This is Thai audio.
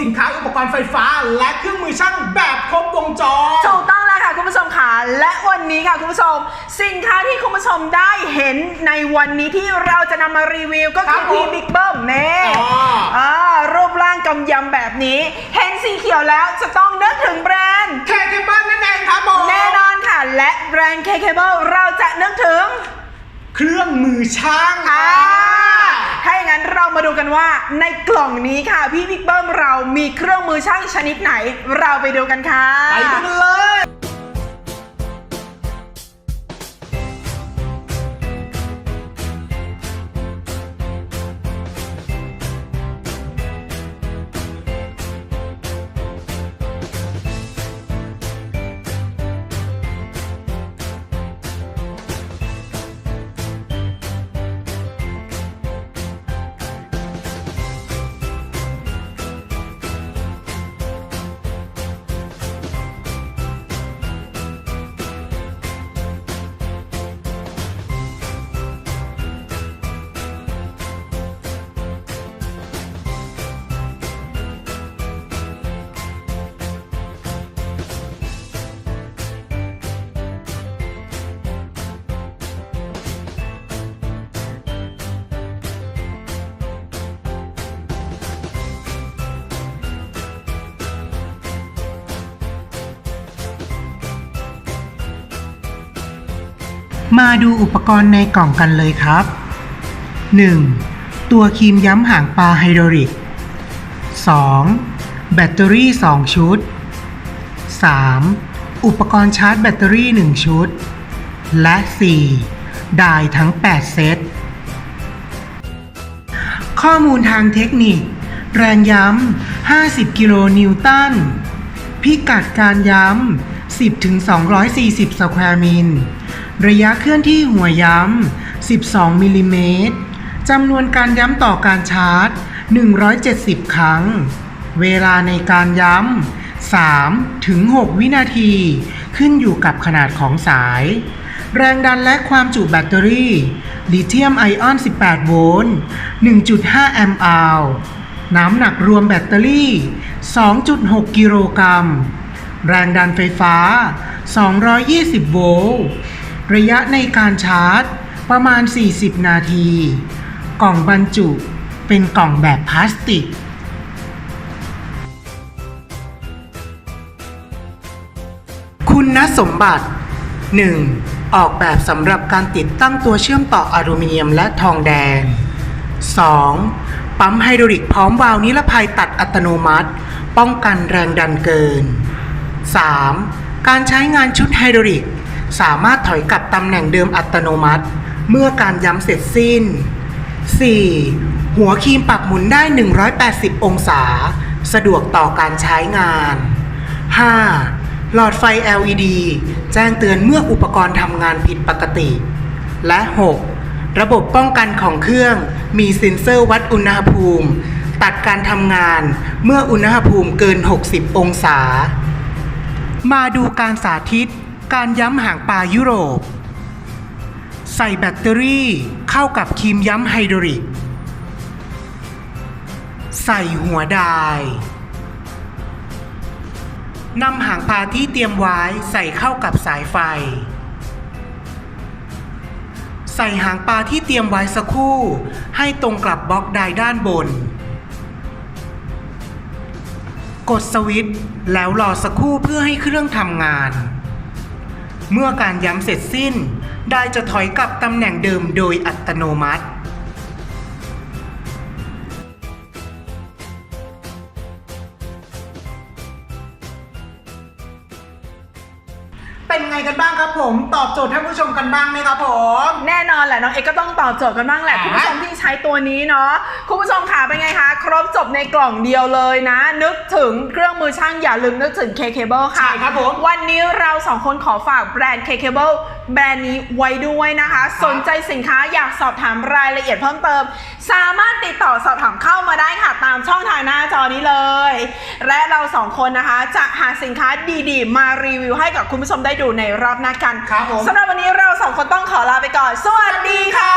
มสินค้าอุปกรณ์ไฟฟ้า และเครื่องมือช่างแบบครบวงจร ถูกต้องแล้วค่ะคุณผู้ชมค่ะและวันนี้ค่ะคุณผู้ชม สินค้าที่คุณผู้ชมได้เห็นในวันนี้ที่เราจะนำมารีวิวก็ครัคืบอผมพี่บิ๊กเบิ้มเน่อ๋ออ่ารูปร่างกำยำแบบนี้ เห็นสีเขียวแล้วจะต้องนึกถึงแบรนด์ แค่ที่บ้านนั่นเองครับผมแน่นอนค่ะ และแบรนด์ K-Cable เราจะนึกถึง เครื่องมือช่างอ่าถ้าอย่า งั้นเรามาดูกันว่าในกล่องนี้ค่ะพี่บิ๊กเบิ้มเรามีเครื่องมือช่างชนิดไหน เราไปดูกันค่ะ ไปดูกันเลย มาดูอุปกรณ์ในกล่องกันเลยครับ 1. ตัวครีมย้ำหางปลาไฮดรอลิก 2. แบตเตอรี่ 2 ชุด 3. อุปกรณ์ชาร์จแบตเตอรี่ 1 ชุด และ 4. ด่ายทั้ง 8 เซต ข้อมูลทางเทคนิค แรงย้ำ 50 กิโลนิวตัน พิกัดการย้ำ 10ถึง240สแควร์มิล ระยะเคลื่อนที่หัวย้ำ 12มิลลิเมตร จำนวนการย้ำต่อการชาร์จ 170 ครั้ง เวลาในการย้ำ 3 ถึง 6 วินาที ขึ้นอยู่กับขนาดของสาย แรงดันและความจุแบตเตอรี่ลิเธียมไอออน 18 โวลต์ 1.5 แอมป์อาวน้ำหนักรวมแบตเตอรี่ 2.6 กิโลกรัม แรงดันไฟฟ้า 220 โวลต์ ระยะในการชาร์จประมาณ 40 นาที กล่องบรรจุเป็นกล่องแบบพลาสติก คุณสมบัติ 1. ออกแบบสำหรับการติดตั้งตัวเชื่อมต่ออลูมิเนียมและทองแดง 2. ปั๊มไฮดรอลิกพร้อมวาล์วนิรภัยตัดอัตโนมัติ ป้องกันแรงดันเกิน 3. การใช้งานชุดไฮดรอลิก สามารถถอยกลับตำแหน่งเดิมอัตโนมัติ เมื่อการย้ำเสร็จสิ้น 4. หัวครีมปรับหมุนได้ 180 องศา สะดวกต่อการใช้งาน 5. หลอดไฟ LED แจ้งเตือนเมื่ออุปกรณ์ทำงานผิดปกติ และ 6. ระบบป้องกันของเครื่องมีเซ็นเซอร์วัดอุณหภูมิ ตัดการทำงานเมื่ออุณหภูมิเกิน 60 องศา มาดูการสาธิต การย้ำหางปลายุโรป ใส่แบตเตอรี่เข้ากับครีมย้ำไฮดรลิก ใส่หัวดายนำหางปลาที่เตรียมไว้ใส่เข้ากับสายไฟ ใส่หางปลาที่เตรียมไว้สักครู่ ให้ตรงกับบล็อกไดด้านบน กดสวิตช์แล้วรอสักครู่เพื่อให้เครื่องทำงาน เมื่อการย้ำเสร็จสิ้น ได้จะถอยกลับตำแหน่งเดิมโดยอัตโนมัติ เป็นไงกันบ้างครับผม ตอบโจทย์ท่านผู้ชมกันบ้างไหมครับผม แน่นอนแหละน้องเอกก็ต้องตอบโจทย์กันบ้างแหละอ่าคุณผู้ชมที่ใช้ตัวนี้เนาะคุณผู้ชมค่ะเป็นไงคะ ครบจบในกล่องเดียวเลยนะ นึกถึงเครื่องมือช่างอย่าลืมนึกถึง K-Cable ค่ะใช่ครับผมวันนี้เราสองคนขอฝากแบรนด์ K-Cable แบรนด์นี้ไว้ด้วยนะคะ สนใจสินค้าอยากสอบถามรายละเอียดเพิ่มเติม สามารถติดต่อสอบถามเข้ามาได้ค่ะ ตามช่องทางหน้าจอนี้เลย และเราสองคนนะคะจะหาสินค้าดีๆ มารีวิวให้กับคุณผู้ชมได้ดูในรอบหน้ากันครับผม สำหรับวันนี้เราสองคนต้องขอลาไปก่อน สวัสดีค่ะ